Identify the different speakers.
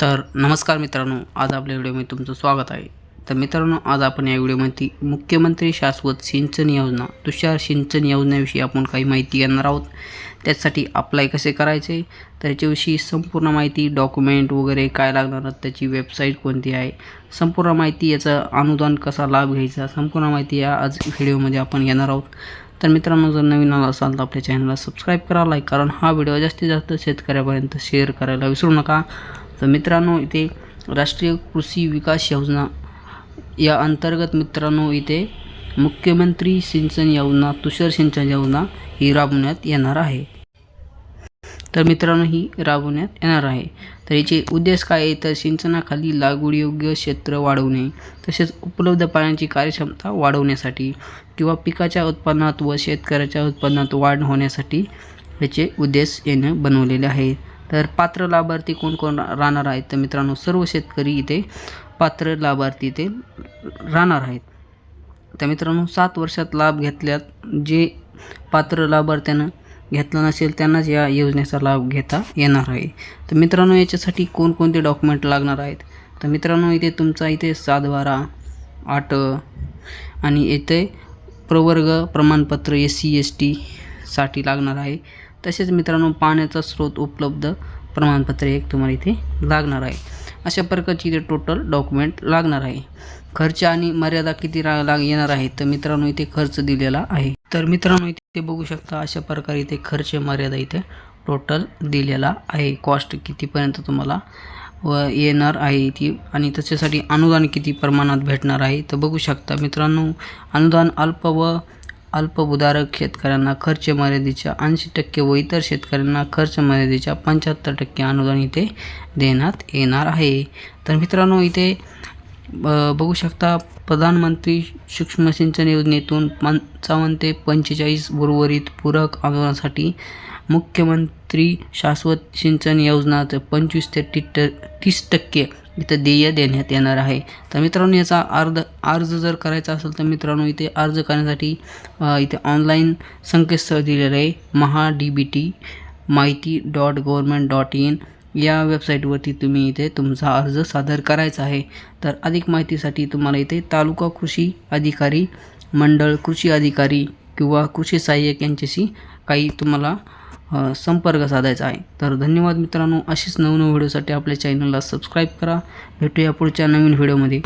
Speaker 1: तर नमस्कार मित्रांनो आज आपल्या व्हिडिओमध्ये तुमचं स्वागत आहे. तर मित्रांनो आज आपण या व्हिडिओमध्ये मुख्यमंत्री शाश्वत सिंचन योजना तुषार सिंचन योजनेविषयी आपण काही माहिती घेणार आहोत. त्यासाठी अप्लाय कसे करायचे त्याच्याविषयी संपूर्ण माहिती डॉक्युमेंट वगैरे काय लागणार त्याची वेबसाईट कोणती आहे संपूर्ण माहिती याचा अनुदान कसा लाभ घ्यायचा संपूर्ण माहिती या आज व्हिडिओमध्ये आपण घेणार आहोत. तर मित्रांनो जर नवीन आला असाल तर आपल्या चॅनलला सबस्क्राईब करा लाईक कारण हा व्हिडिओ जास्तीत जास्त शेतकऱ्यापर्यंत शेअर करायला विसरू नका. तर मित्रांनो इथे राष्ट्रीय कृषी विकास योजना या अंतर्गत मित्रांनो इथे मुख्यमंत्री सिंचन योजना तुषार सिंचन योजना ही राबवण्यात येणार आहे. तर मित्रांनो ही राबवण्यात येणार आहे. तर याचे उद्देश काय आहे? तर सिंचनाखाली लागवडीयोग्य क्षेत्र वाढवणे तसेच उपलब्ध पाण्याची कार्यक्षमता वाढवण्यासाठी किंवा पिकाच्या उत्पन्नात व शेतकऱ्याच्या उत्पन्नात वाढ होण्यासाठी याचे उद्देश यानं बनवलेले आहे. तर पात्र लाभार्थी कोण कोण राहणार आहेत? तर मित्रांनो सर्व शेतकरी इथे पात्र लाभार्थी इथे राहणार आहेत. तर मित्रांनो सात वर्षात लाभ घेतल्यात. जे पात्र लाभार्थ्यानं घेतला नसेल त्यांनाच या योजनेचा लाभ घेता येणार आहे. तर मित्रांनो याच्यासाठी कोणकोणते डॉक्युमेंट लागणार आहेत? तर मित्रांनो इथे तुमचा इथे सातबारा आठ आणि येथे प्रवर्ग प्रमाणपत्र एस सी एस टीसाठी लागणार आहे. तसेच मित्रांनो पाण्याचा स्रोत उपलब्ध प्रमाणपत्र एक तुम्हाला इथे लागणार आहे. अशा प्रकारची इथे टोटल डॉक्युमेंट लागणार आहे. खर्च आणि मर्यादा किती रा लाग येणार आहे तर मित्रांनो इथे खर्च दिलेला आहे. तर मित्रांनो इथे बघू शकता अशा प्रकारे इथे खर्च मर्यादा इथे टोटल दिलेला आहे. कॉस्ट कितीपर्यंत तुम्हाला व येणार आहे ती आणि त्याच्यासाठी अनुदान किती प्रमाणात भेटणार आहे तर बघू शकता मित्रांनो अनुदान अल्प व अल्पभूधारक शेतकऱ्यांना खर्च मर्यादेच्या ऐंशी टक्के व इतर शेतकऱ्यांना खर्च मर्यादेच्या पंच्याहत्तर टक्के अनुदान इथे देण्यात येणार आहे. तर मित्रांनो इथे ब- बघू शकता प्रधानमंत्री सूक्ष्म सिंचन योजनेतून पंचावन्न ते पंचेचाळीस उर्वरित पूरक अनुदानासाठी मुख्यमंत्री शाश्वत सिंचन योजनाचं पंचवीस ते टी ट तीस टक्के इथं देय देण्यात येणार आहे. तर मित्रांनो याचा अर्ज अर्ज जर करायचा असेल तर मित्रांनो इथे अर्ज करण्यासाठी इथे ऑनलाईन संकेतस्थळ दिलेलं आहे. महा डी बी टी माहिती डॉट गव्हर्मेंट डॉट इन. या वेबसाईटवरती तुम्ही इथे तुमचा अर्ज सादर करायचा आहे. तर अधिक माहितीसाठी तुम्हाला इथे तालुका कृषी अधिकारी मंडळ कृषी अधिकारी किंवा कृषी सहाय्यक यांच्याशी काही तुम्हाला संपर्क साधायचा आहे. तर धन्यवाद मित्रांनो. अशीच नवनव व्हिडिओसाठी आपल्या चॅनलला सबस्क्राईब करा. भेटूया पुढच्या नवीन व्हिडिओमध्ये.